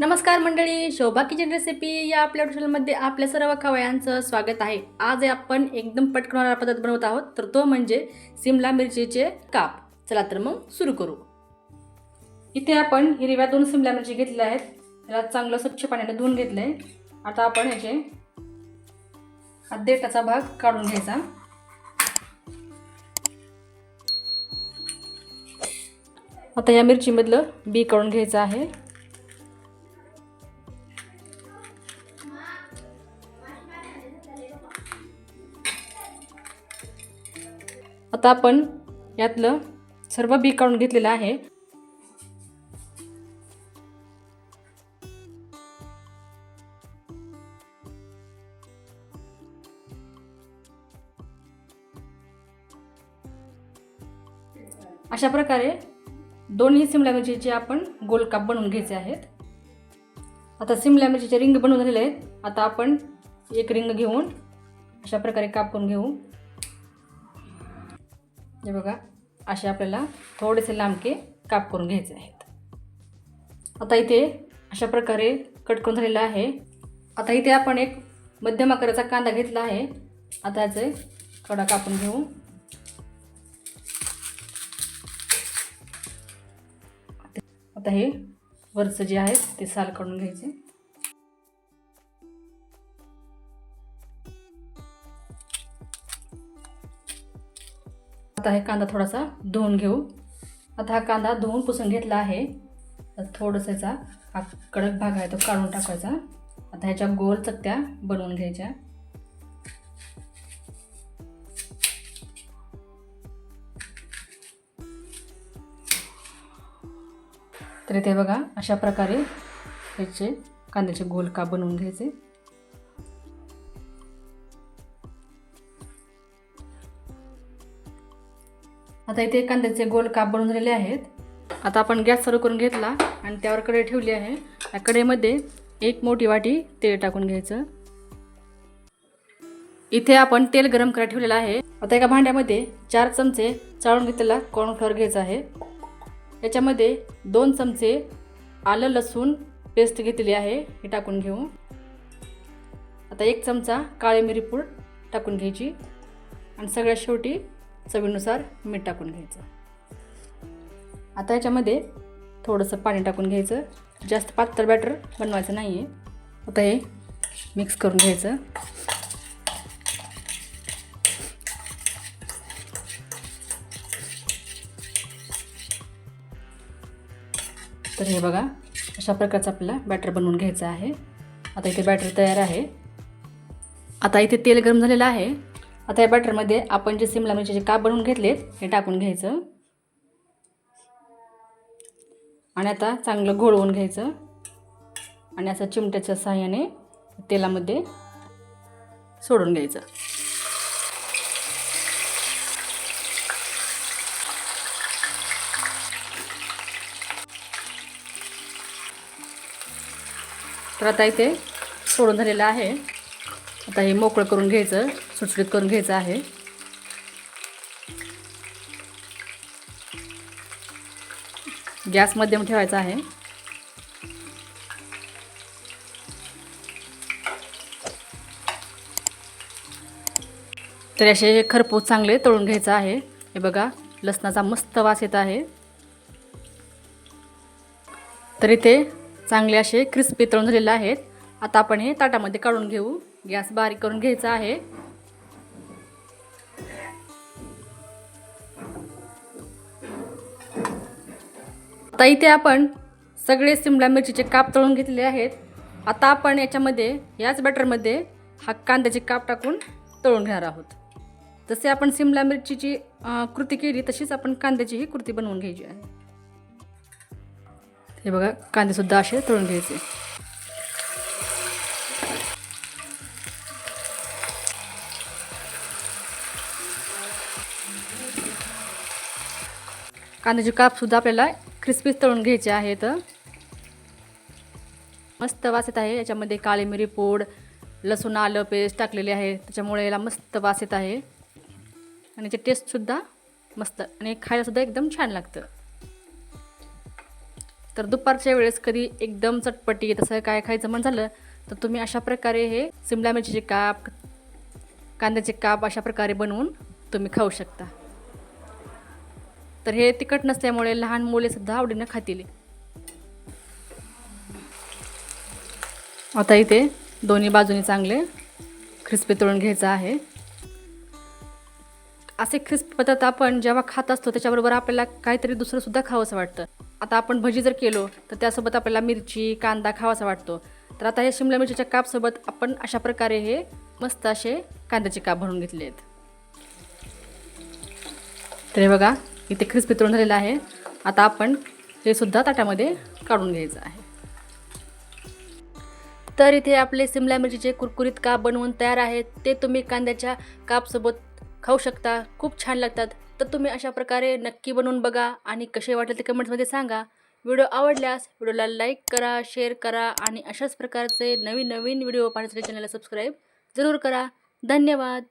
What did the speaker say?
नमस्कार मंडळी शोभा kitchen recipe या आपल्या हॉटेलमध्ये आपल्या सर्व खवयांचं स्वागत आहे. आज आपण एकदम पटकन पदार्थ बनवत आहोत तर तो म्हणजे सिमला मिरचीचे काप. चला तर मग सुरू करू. इथे आपण हिरव्या दोन सिमला मिरची घेतल्या आहेत. त्याला चांगलं स्वच्छ पाण्याने धुवून घेतलं आहे आता आपण याचे हा देठाचा भाग काढून घ्यायचा. आता या मिरचीमधलं बी काढून घ्यायचं आहे. आता आपण यातलं सर्व बी काढून घेतलेलं आहे. अशा प्रकारे दोन्ही सिमला मिरचीचे आपण गोल काप बनवून घ्यायचे आहेत. आता सिमला मिरचीचे रिंग बनवून झालेले आहेत. आता आपण एक रिंग घेऊन अशा प्रकारे कापून घेऊ. हे बघा असे आपल्याला थोडेसे लांबके काप करून घ्यायचे आहेत. आता इथे अशा प्रकारे कट करून झालेलं आहे. आता इथे आपण एक मध्यम आकाराचा कांदा घेतला आहे. आता याचे कडा कापून घेऊ. आता हे वरचं जे आहे ते साल काढून घ्यायचे. आता हे कांदा थोडासा धुवून घेऊ. आता हा कांदा धुवून पुसून घेतला आहे. तर थोडंसं याचा हा कडक भाग आहे तो काढून टाकायचा. आता ह्याच्या गोल चकत्या बनवून घ्यायच्या. तर ते बघा अशा प्रकारे ह्याचे कांद्याचे गोल काप बनवून घ्यायचे. आता इथे कांद्याचे गोल काप बनवून झालेले आहेत. आता आपण गॅस चालू करून घेतला आणि त्यावर कढई ठेवली आहे. या कढईमध्ये एक मोठी वाटी तेल टाकून घ्यायचं. इथे आपण तेल गरम करायला ठेवलेलं आहे. आता एका भांड्यामध्ये चार चमचे चाळून घेतलेला कॉर्नफ्लॉवर घ्यायचा आहे. याच्यामध्ये दोन चमचे आलं लसूण पेस्ट घेतलेली आहे. हे टाकून घेऊ. आता एक चमचा काळी मिरी पूड टाकून घ्यायची. आणि सगळ्यात शेवटी चवीनुसार मीठ टाकून घ्यायचं. आता याच्यामध्ये थोडंसं पाणी टाकून घ्यायचं. जास्त पातळ बॅटर बनवायचं नाही आहे आता हे मिक्स करून घ्यायचं. तर हे बघा अशा प्रकारचं आपल्याला बॅटर बनवून घ्यायचं आहे. आता इथे बॅटर तयार आहे. आता इथे तेल गरम झालेलं आहे. आता या बॅटरमध्ये आपण जे सिमला मिरचीचे काप बनवून घेतलेत हे टाकून घ्यायचं. आणि आता चांगलं घोळवून घ्यायचं. आणि असं चिमट्याच्या सहाय्याने तेलामध्ये सोडून घ्यायचं. तर आता इथे सोडून झालेलं आहे. आता हे मोकळं करून घ्यायचं. सुटसुटीत करून घ्यायचं आहे. गॅस मध्यम ठेवायचा आहे. तर असे खरपूस चांगले तळून घ्यायचं आहे. हे बघा लसणाचा मस्त वास येत आहे. तर इथे चांगले असे क्रिस्पी तळून झालेले आहेत. आता आपण हे ताटामध्ये काढून घेऊ. गॅस बारीक करून घ्यायचा आहे. आता इथे आपण सगळे सिमला मिरचीचे काप तळून घेतलेले आहेत. आता आपण याच्यामध्ये याच बॅटरमध्ये हा कांद्याचे काप टाकून तळून घेणार आहोत. जसे आपण सिमला मिरचीची कृती केली तशीच आपण कांद्याचीही कृती बनवून घ्यायची आहे. हे बघा कांदेसुद्धा असे तळून घ्यायचे. कांद्याचे कापसुद्धा आपल्याला क्रिस्पीच तळून घ्यायचे आहेत. मस्त वास येत आहे. याच्यामध्ये काळी मिरी पूड लसूण आलं पेस्ट टाकलेले आहे. त्याच्यामुळे याला मस्त वास येत आहे. आणि याची टेस्टसुद्धा मस्त. आणि खायलासुद्धा एकदम छान लागतं. तर दुपारच्या वेळेस कधी एकदम चटपटी तसं काय खायचं मन झालं तर तुम्ही अशा प्रकारे हे सिमला मिरचीचे काप कांद्याचे काप अशा प्रकारे बनवून तुम्ही खाऊ शकता. तर हे तिखट नसल्यामुळे लहान मुलेसुद्धा आवडीनं खातील. आता इथे दोन्ही बाजूनी चांगले क्रिस्पी तळून घ्यायचं आहे. असे क्रिस्पी पदार्थ आपण जेव्हा खात असतो त्याच्याबरोबर आपल्याला काहीतरी दुसरं सुद्धा खावंसं वाटतं. आता आपण भजी जर केलो तर त्यासोबत आपल्याला मिरची कांदा खावासा वाटतो. तर आता हे शिमला मिरचीच्या कापसोबत आपण अशा प्रकारे हे मस्त असे कांद्याचे काप भरून घेतले आहेत तर हे बघा इथे क्रिस्पी तळून झालेलं आहे. आता आपण हे सुद्धा ताटामध्ये काढून घ्यायचं आहे. तर इथे आपले सिमला मिरचीचे कुरकुरीत काप बनवून तयार आहेत. ते तुम्ही कांद्याच्या कापसोबत खाऊ शकता. खूप छान लागतात. तर तुम्ही अशा प्रकारे नक्की बनवून बघा आणि कसे वाटले ते कमेंट्समध्ये सांगा. व्हिडिओ आवडल्यास व्हिडिओला लाईक करा शेअर करा आणि अशाच प्रकारचे नवीन नवीन व्हिडिओ पाहण्यासाठी चॅनलला सबस्क्राईब जरूर करा. धन्यवाद.